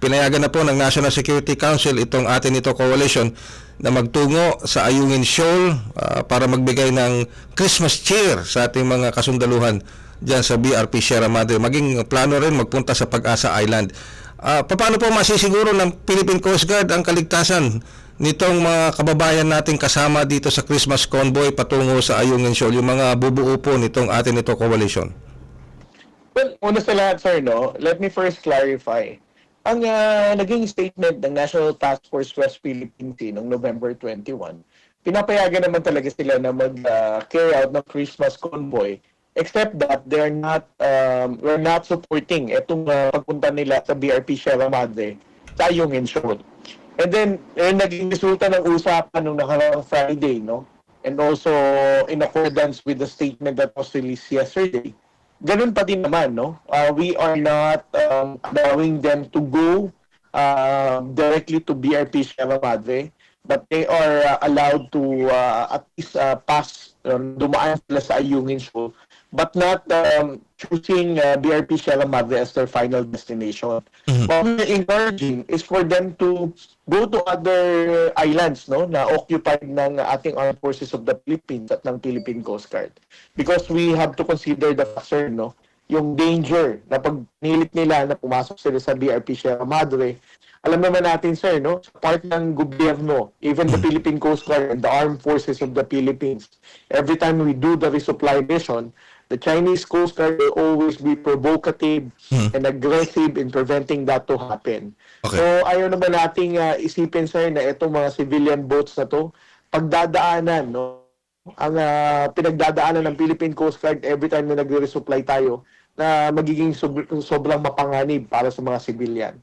pinayagan na po ng National Security Council itong atin ito coalition na magtungo sa Ayungin Shoal ah, para magbigay ng Christmas cheer sa ating mga kasundaluhan diyan sa BRP Sierra Madre. Maging plano rin magpunta sa Pag-asa Island. Ah, paano po masisiguro ng Philippine Coast Guard ang kaligtasan nitong mga kababayan nating kasama dito sa Christmas convoy patungo sa Ayungin Shoal, yung mga bubuo po nitong atin ito coalition? Well, una sa lahat, sir, no, let me first clarify. Ang ah, naging statement ng National Task Force West Philippine Sea noong November 21, pinapayagan naman talaga sila na mag-carry out ng Christmas convoy except that they're not um, we're not supporting itong ah, pagpunta nila sa BRP Sierra Madre sa Ayungin Shoal. And then, eh, naging resulta ng usapan nung nakaraang Friday, no? And also, in accordance with the statement that was released yesterday, ganun pa din naman, no? Uh, we are not um, allowing them to go um, directly to BRP Sierra Madre, but they are uh, allowed to uh, at least uh, pass, um, dumaan sila sa Ayungin Shoal, but not um, choosing uh, BRP Sierra Madre as their final destination. What we're encouraging is for them to go to other islands no na occupied ng ating armed forces of the Philippines at ng Philippine Coast Guard. Because we have to consider the factor no yung danger na pag nilit nila na pumasok sila sa BRP Sierra Madre alam naman natin sir no sa part ng gobyerno even the Philippine Coast Guard and the armed forces of the Philippines every time we do the resupply mission the Chinese Coast Guard will always be provocative and aggressive in preventing that to happen. Okay. So ayaw naman nating uh, isipin sir na itong mga civilian boats na to pagdadaanan no ang ah, pinagdadaanan ng Philippine Coast Guard every time na nagre-resupply tayo na magiging sob- sobrang mapanganib para sa mga civilian.